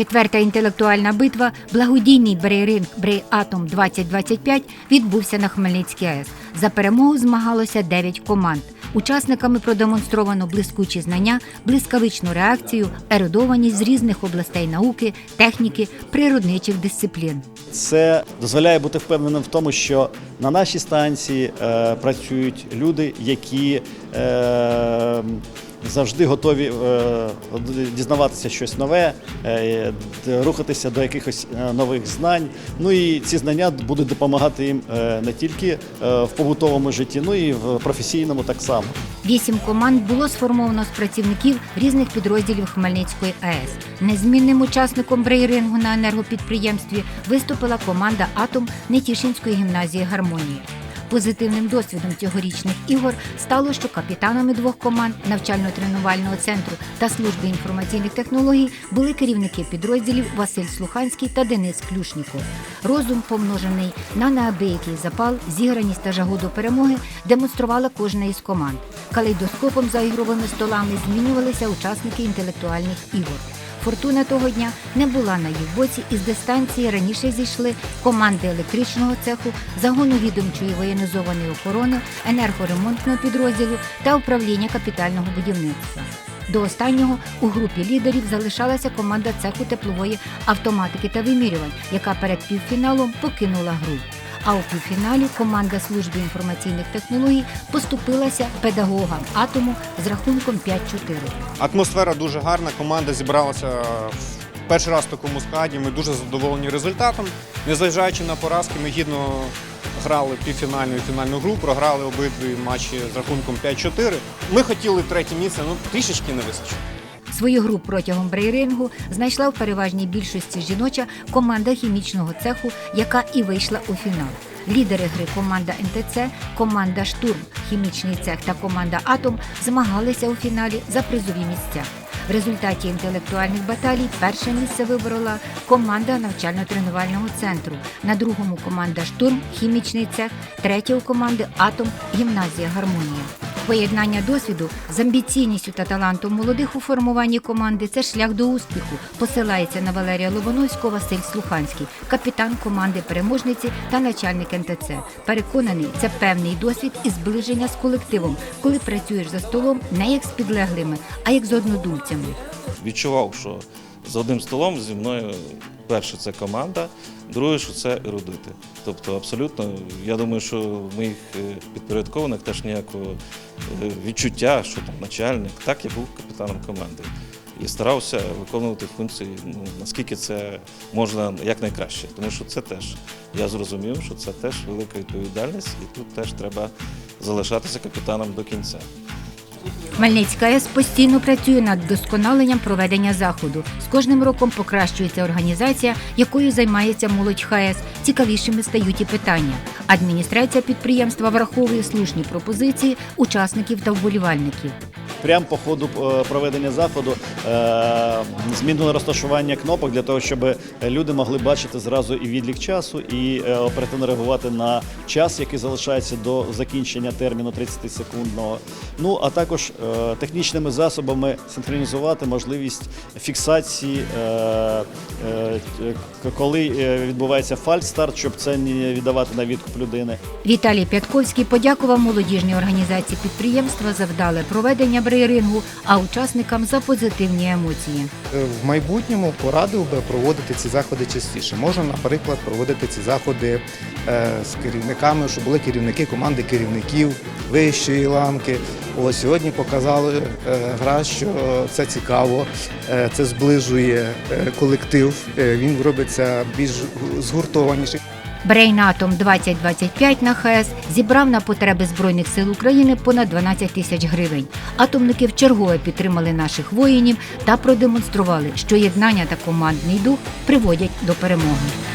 Четверта інтелектуальна битва, благодійний брейринг Брейатом 2025 відбувся на Хмельницькій АЕС. За перемогу змагалося 9 команд. Учасниками продемонстровано блискучі знання, блискавичну реакцію, ерудованість з різних областей науки, техніки, природничих дисциплін. Це дозволяє бути впевненим в тому, що на нашій станції е, працюють люди, які е, завжди готові е, дізнаватися щось нове, е, рухатися до якихось е, нових знань. Ну і ці знання будуть допомагати їм не тільки в побутовому житті, ну і в професійному так само. Вісім команд було сформовано з працівників різних підрозділів Хмельницької АЕС. Незмінним учасником брейрингу на енергопідприємстві виступила команда Атом Нетішинської гімназії Гармонії. Позитивним досвідом цьогорічних ігор стало, що капітанами двох команд навчально-тренувального центру та служби інформаційних технологій були керівники підрозділів Василь Слуханський та Денис Клюшніков. Розум, помножений на неабиякий запал, зіграність та жагу до перемоги, демонструвала кожна із команд. Калейдоскопом за ігровими столами змінювалися учасники інтелектуальних ігор. Фортуна того дня не була на їх боці, і з дистанції раніше зійшли команди електричного цеху, загону відомчої воєнізованої охорони, енергоремонтного підрозділу та управління капітального будівництва. До останнього у групі лідерів залишалася команда цеху теплової автоматики та вимірювань, яка перед півфіналом покинула гру. А у півфіналі команда служби інформаційних технологій поступилася педагогам атому з рахунком 5-4. Атмосфера дуже гарна. Команда зібралася перший раз в такому складі. Ми дуже задоволені результатом. Незважаючи на поразки, ми гідно грали півфінальну і фінальну гру, програли обидві матчі з рахунком 5-4. Ми хотіли третє місце, ну трішечки не вистачило. Свою гру протягом брейрингу знайшла в переважній більшості жіноча команда хімічного цеху, яка і вийшла у фінал. Лідери гри команда НТЦ, команда Штурм, хімічний цех та команда Атом змагалися у фіналі за призові місця. В результаті інтелектуальних баталій перше місце виборола команда навчально-тренувального центру. На другому команда Штурм, хімічний цех, третя у команди Атом, гімназія Гармонія. Поєднання досвіду з амбіційністю та талантом молодих у формуванні команди це шлях до успіху. Посилається на Валерія Лобановського Василь Слуханський, капітан команди переможниці та начальник НТЦ. Переконаний, це певний досвід і зближення з колективом, коли працюєш за столом не як з підлеглими, а як з однодумцями. відчував, що за одним столом зі мною перше це команда, друге, що це ерудити. Тобто, абсолютно, я думаю, що в моїх е, підпорядкованих теж ніякого е, відчуття, що там начальник. Так, я був капітаном команди. І старався виконувати функції, ну, наскільки це можна якнайкраще. Тому що це теж, я зрозумів, що це теж велика відповідальність, і тут теж треба залишатися капітаном до кінця. Хмельницька АЕС постійно працює над вдосконаленням проведення заходу. З кожним роком покращується організація, якою займається молодь ХАЕС. Цікавішими стають і питання. Адміністрація підприємства враховує слушні пропозиції учасників та вболівальників. Прямо по ходу е, проведення заходу е, змінили розташування кнопок для того, щоб люди могли бачити зразу і відлік часу, і е, оперативно реагувати на час, який залишається до закінчення терміну 30 секундного. Ну а також технічними засобами синхронізувати можливість фіксації, коли відбувається фальстарт, щоб це не віддавати на відкуп людини. Віталій Пятковський подякував молодіжній організації підприємства за вдале проведення брейрингу, а учасникам за позитивні емоції. Е, В майбутньому порадив би проводити ці заходи частіше. Можна, наприклад, проводити ці заходи е, з керівниками, щоб були керівники команди керівників вищої ланки. Ось сьогодні показали е, гра, що це цікаво, це зближує колектив. Він робиться більш згуртованіший. Брейнатом 2025 на ХАЕС зібрав на потреби Збройних сил України понад 12 тисяч гривень. Атомники вчергове підтримали наших воїнів та продемонстрували, що єднання та командний дух приводять до перемоги.